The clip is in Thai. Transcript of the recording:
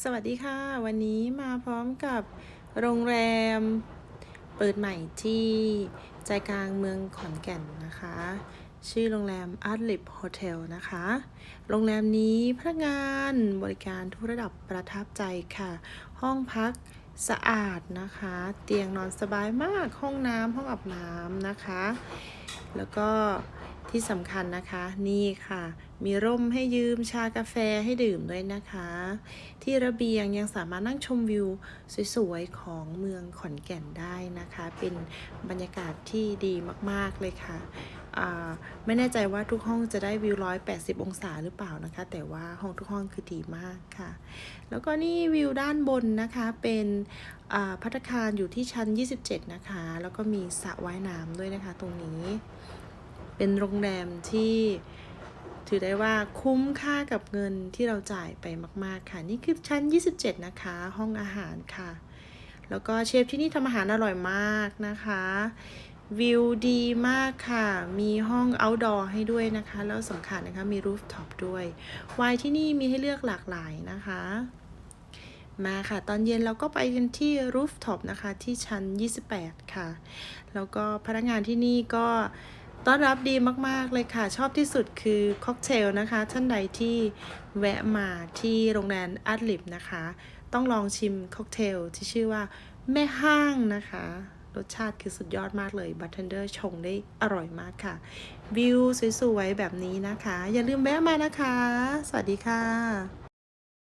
สวัสดีค่ะ วันนี้มาพร้อมกับโรงแรมเปิดใหม่ที่ใจกลางเมืองขอนแก่นนะคะ ชื่อโรงแรม a r t l i p Hotel นะคะ โรงแรมนี้พนักงานบริการทุกระดับประทับใจค่ะ ห้องพักสะอาดนะคะ เตียงนอนสบายมากห้องน้ำห้องอาบน้ำนะคะ แล้วก็ ที่สำคัญนะคะ นี่ค่ะ มีร่มให้ยืมชากาแฟให้ดื่มด้วยนะคะ ที่ระเบียงยังสามารถนั่งชมวิวสวยๆ ของเมืองขอนแก่นได้นะคะ เป็นบรรยากาศที่ดีมากๆเลยค่ะไม่แน่ใจว่าทุกห้องจะได้วิว 180 องศาหรือเปล่านะคะ แต่ว่าห้องทุกห้องคือดีมากค่ะ แล้วก็นี่วิวด้านบนนะคะเป็นพัตตาคารอยู่ที่ชั้น 27 นะคะ แล้วก็มีสระว่ายน้ำด้วยนะคะตรงนี้ เป็นโรงแรมที่ถือได้ว่าคุ้มค่ากับเงินที่เราจ่ายไปมาก ๆ ค่ะ นี่คือชั้น 27 นะคะ ห้องอาหารค่ะ แล้วก็เชฟที่นี่ทำอาหารอร่อยมากนะคะ วิวดีมากค่ะ มีห้อง outdoor ให้ด้วยนะคะ แล้วสำคัญนะคะ มี rooftop ด้วยไวน์ที่นี่มีให้เลือกหลากหลายนะคะ มาค่ะ ตอนเย็นเราก็ไปกันที่ rooftop นะคะ ที่ชั้น 28 ค่ะ แล้วก็พนักงานที่นี่ก็ ต้อนรับดีมาก ๆ เลยค่ะ ชอบที่สุดคือค็อกเทลนะคะ ท่านใดที่แวะมาที่โรงแรมอัดลิบนะคะ ต้องลองชิมค็อกเทลที่ชื่อว่าแม่ห้างนะคะ รสชาติคือสุดยอดมากเลยบัตเทนเดอร์ชงได้อร่อยมากค่ะ วิวสวย ๆ แบบนี้นะคะ อย่าลืมแวะมานะคะ สวัสดีค่ะ